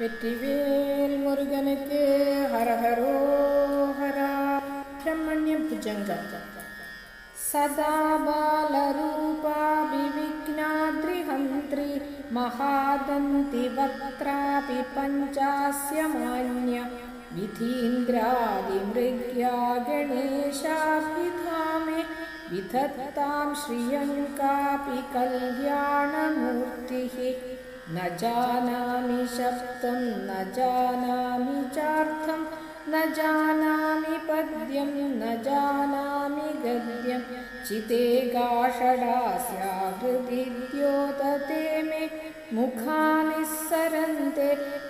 வெற்றிவேல் முருகனுக்கு ஹரஹரோ ஹரா பிரம்மண்ய புஜங்கம் சதா बालरूपाभिविघ्नाद्रिहन्त्रि महादन्ति वक्त्रापि पञ्चास्य मान्य विधीन्द्रादिमृग्या गणेशाभिधामे विधत्तां श्रियं कापि कल्याणमूर्तिः न जानामि शब्दं न जानामि चार्थं न जानामि पद्यं न जानामि गद्यं। चितेकाषडास्या हृदि द्योतते मे मुखानि सरन्ते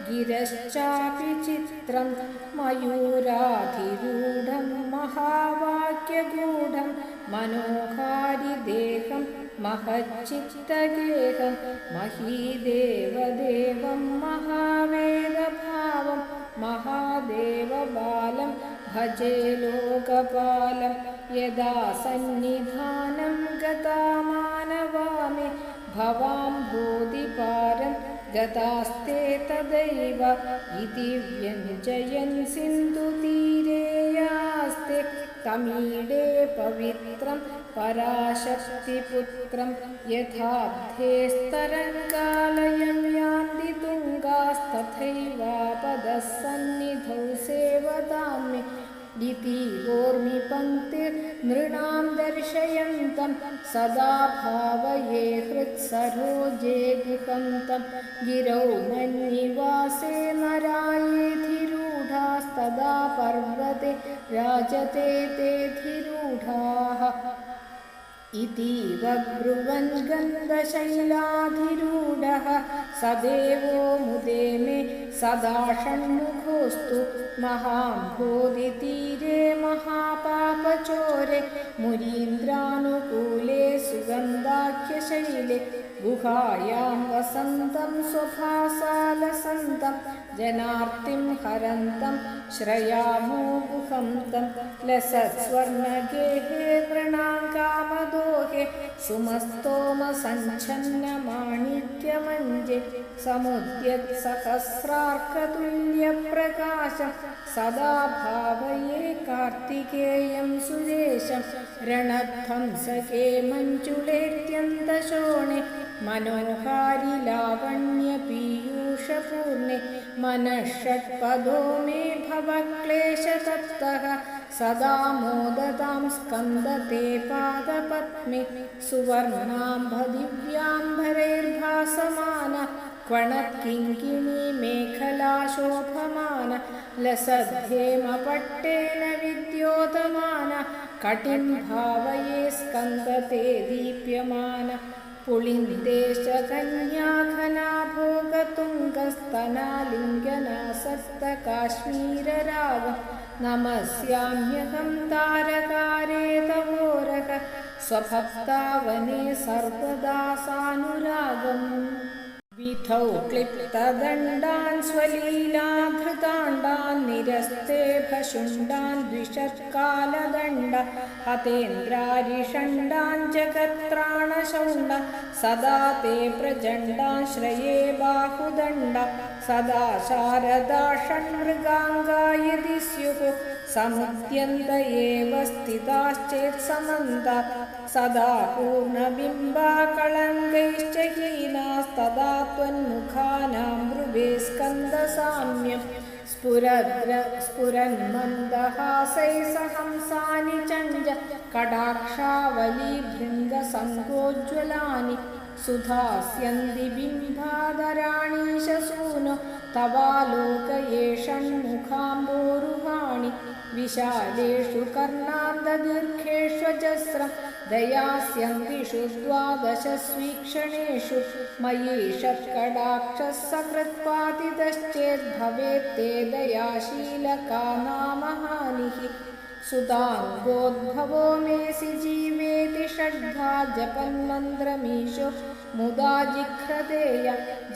गिरश्चापि चित्रं मयूराधिरूढं महावाक्यगूढं मनोहारिदेहं महच्चित्तगेहं महीदेवदेवं महावेदभावं महादेवबालं भजे लोकपालं यदा सन्निधानं गता मानवामि भवां बोधिपारं गतास्ते तदैव इति व्यञ्जयन् सिन्धुतीरे തമീഡേ പവിത്രം പരാശക്തിപുത്രം യഥാബ്ധേസ്തരങ്കാലയം യാന്തി തുംഗാസ്തഥൈവാപദഃ സന്നിധൗ സേവതാമി ഇതീവോർമി പങ്ക്തിർനൃണാം ദർശയന്തം സദാ ഭാവയേ ഹൃത്സരോജേ ഗുഹന്തം ഗിരൗ മന്നിവാസേ നരായി गिरौ मन्निवासे नरायेधिरूढास्तदा पर्वते राजते तेधिरूढाः इतीव ब्रुवन् गन्धशैलाधिरूढः स देवो मुदे मे सदा षण्मुखोऽस्तु महाम्भोधितीरे महापापचोरे मुनीन्द्रानुकूले सुगन्धाख्यशैले गुहायां वसन्तं स्वभासालसन्तं ജനാർത്തിം ഹരന്തം ശ്രയാമോഗുഹം തം ലസത്സ്വർണഗേഹേ വൃണാകാമദോഹേ സുമസ്തോമസഞ്ഛന്നമാണിക്യമഞ്ജെ സമുദ്യത് സഹസ്രാർക്കതുല്യപ്രകാശം സദാ ഭാവയേ കാർത്തികേയം സുരേശം രണധ്വംസകേ മഞ്ജുളേത്യന്തശോണേ मनोहारि लावण्यपीयूषपूर्णे मनः षट्पदो मे भवक्लेशतप्तः सदा मोदतां स्कन्दते पादपद्मे सुवर्णाम्भदिव्याम्बरैर्भासमान क्वणत्किङ्किणी मेखला शोभमान लसद्धेमपट्टेन विद्योतमान कटिं भावये स्कन्दते दीप्यमान पुलिन्देशकन्याघनाभोगतुङ्गस्तनालिङ्गनासक्तकाश्मीररागं नमस्याम्यहं तारकारे तवोरः स्वभक्तावने सर्वदा सानुरागम् विधौ क्लिप्तदण्डान् स्वलीलाधृताण्डान् निरस्ते ലേഖശുണ്ടാൻ ദ്വിഷത്കാലദണ്ഡ ഹതേന്ദ്രാരിഷണ്ടാൻ ജഗത്രാണശുണ്ട സദാ തേ പ്രചണ്ഡാൻ ശ്രയേ ബാഹുദണ്ഡ സദാ ശാരദാഷൺമൃഗാംഗായതി സ്യുഃ സമുദ്യന്ത ഏവ സ്ഥിതാശ്ചേത് സമന്ത സദാ പൂർണബിംബാകളങ്കൈശ്ച ഹീനാസ്തദാ ത്വന്മുഖാനാം ബ്രുവേ സ്കന്ദസാമ്യം. स्फुरद्र स्फुरन्मन्दहासै सहंसानि चञ्ज कटाक्षावलीभृङ्गसङ्गोज्ज्वलानि सुधास्यन्ति बिम्बादराणीशसूनो तवालोकये षण्मुखाम्बोरुहाणि विशालेषु कर्णान्ददीर्घेष्वजस्रं दयास्यन्तिषु द्वादशस्वीक्षणेषु मयि षट्कडाक्षः सकृत्पातितश्चेद्भवेत्ते दयाशीलका नाम हानिः सुताङ्गोद्भवो मेसि जीवेति षड्धा जपन्मन्त्रमीशो मुदा जिघ्रतेय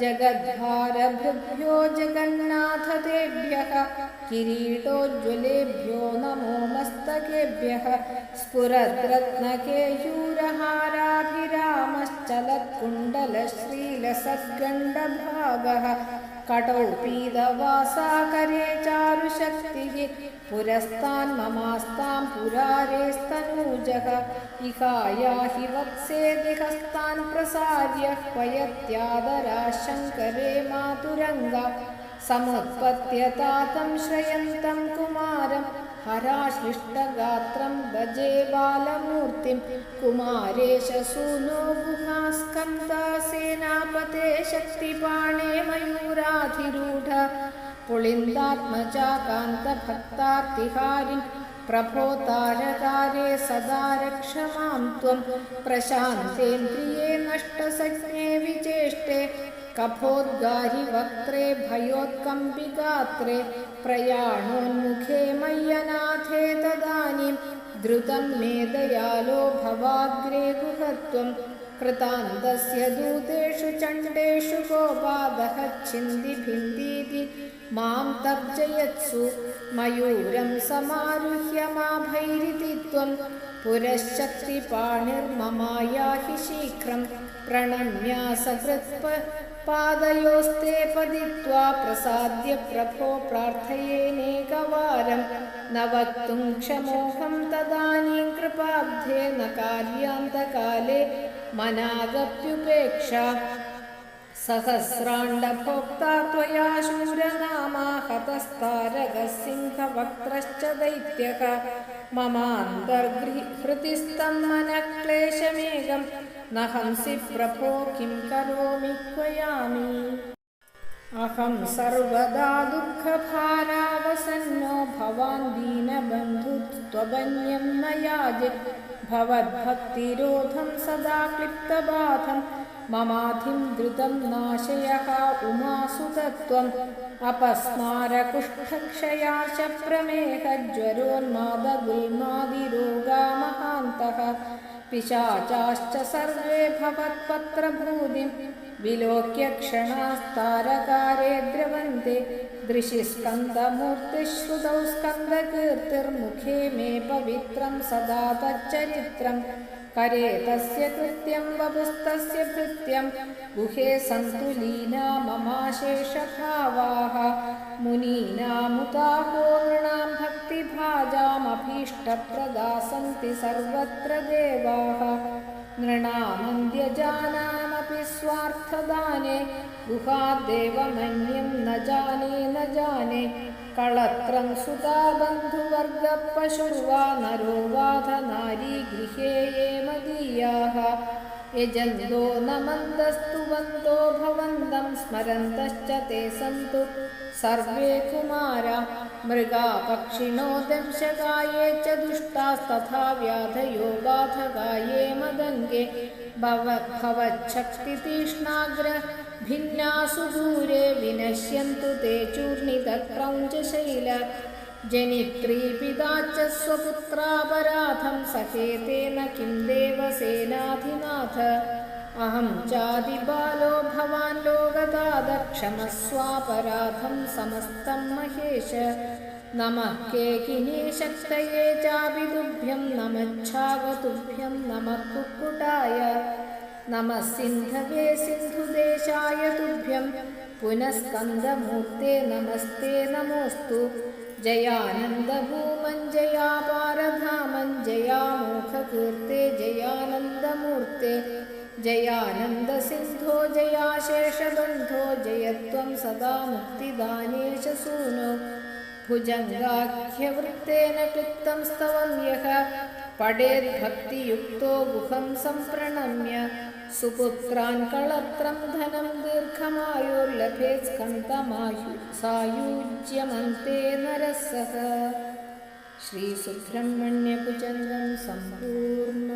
जगद्भारभृभ्यो जगन्नाथतेभ्यः किरीटोज्ज्वलेभ्यो नमो मस्तकेभ्यः स्फुरद्रत्नकेयूरहाराभिरामश्चलत्कुण्डलश्रीलसद्गण्डभागः कटौ पीतवासाकरे चारुशक्तिः पुरस्तान् ममास्तां पुरारेस्तनूजः इहाया हि वत्से दिहस्तान् प्रसार्य क्वयत्यादरा शङ्करे मातुरङ्गा समुत्पत्य तातं श्रयन्तं कुमारं हराश्लिष्टगात्रं भजे बालमूर्तिं कुमारेश सूनो गुहास्कन्दा सेनापते शक्तिपाणे मयूराधिरूढ पुलिन्दात्मजा कान्तभक्तार्तिहारिन् प्रभो तारकारे सदा रक्ष मां त्वं प्रशान्तेन्द्रिये नष्टसज्ञे विचेष्टे कफोद्गारि वक्त्रे भयोत्कम्पिगात्रे प्रयाणोन्मुखे मय्यनाथे तदानीं द्रुतं मे दयालो भवाग्रे गुहत्वं कृतान्तस्य दूतेषु चण्डेषु गोपादहच्छिन्दिभिन्दीति मां മാം തർജയത്സു മയൂരം സമാരുഹ്യ മാഭൈരിതി ത്വം പുരശക്തി പാണിർമമായാഹി ശീഘ്രം. പ്രണമ്യാസകൃത്പ പാദയോസ്തേ പതിത്വാ. പ്രസാദ്യ പ്രഭോ പ്രാർത്ഥയേനേകവാരം ന വക്തും ക്ഷമോഹം തദാനീം കൃപാബ്ധേ. ന കാര്യാന്തകാലേ. മനാഗപ്യുപേക്ഷ सहस्राण्डभोक्ता त्वया शूरनामा हतस्तारकः सिंहवक्त्रश्च दैत्यः ममान्तर्हृतिस्तं मनः क्लेशमेघं न हंसि प्रभो किं करोमि क्वयामि अहं सर्वदा दुःखभारावसन्नो भवान् दीनबन्धुत्वबन्यं न याजे भवद्भक्तिरोधं सदा क्लिप्तबाधं ममाधिं धृतं नाशयः उमासुतत्वम् अपस्मारकुष्ठक्षयाश प्रमेहज्वरोन्मादगुल्मादिरोगा महान्तः पिशाचाश्च सर्वे भवत्पत्रभूतिं विलोक्य क्षणास्तारकारे द्रवन्ते दृशि स्कन्दमूर्तिश्रुतौ स्कन्दकीर्तिर्मुखे मे पवित्रं सदा तच्चरित्रं करे तस्य कृत्यं वपुस्तस्य भृत्यं गुहे सन्तु लीना ममाशेषभावाः। मुनीनामुताहो नृणां भक्तिभाजामभीष्टप्रदा सन्ति सर्वत्र देवाः नृणामन्द्यजानामपि स्वार्थदाने गुहादेवमन्यं न जाने न जाने। कळत्रं सुता बन्धुवर्गपशुर्वा, नरो वाध नारी गृहे ये मदीयाः। यजन्तो न मन्दस्तुवन्तो भवन्तं स्मरन्तश्च ते सन्तु सर्वे कुमारा मृगा पक्षिणो दंशकाये च दुष्टास्तथा व्याधयो बाधकाये मदङ्गे भव भवच्छक्तितीक्ष्णाग्र भिन्नासु दूरे विनश्यन्तु ते चूर्णितक्रौञ्चशैल ജനിത്രീ പിതാച്ച സ്വപുത്രാപരാധം സഹേതേന കിം ദേവസേനാധിനാഥ. അഹം ചാതിബാലോ ഭവാൻ ലോകദാത ക്ഷമസ്വാപരാധം സമസ്തം മഹേശ. നമ കേകിനീ ശക്തയേ ചാപിതുഭ്യം നമച്ഛാവതുഭ്യം നമ കുക്കുടായ. നമ സിന്ധവേ സിന്ധുദേശായ തുഭ്യം. പുനസ്കന്ധമൂർത്തേ നമസ്തേ നമോസ്തു. नमोऽस्तु जयानन्दभूमन् जयापारधामन् जयामोखकीर्ते जयानन्दमूर्ते जयानन्दसिन्धो जयाशेषबन्धो जयत्वं सदा मुक्तिदानेश सूनो भुजङ्गाख्यवृत्तेन स्तवं यः पडेद्भक्तियुक्तो गुहं सम्प्रणम्य सुपुत्रान् कळत्रं धनं दीर्घमायुर्लभेत् स्कन्तमायु सायुज्यमन्ते नरः सः श्रीसुब्रह्मण्यभुजङ्गं सम्पूर्ण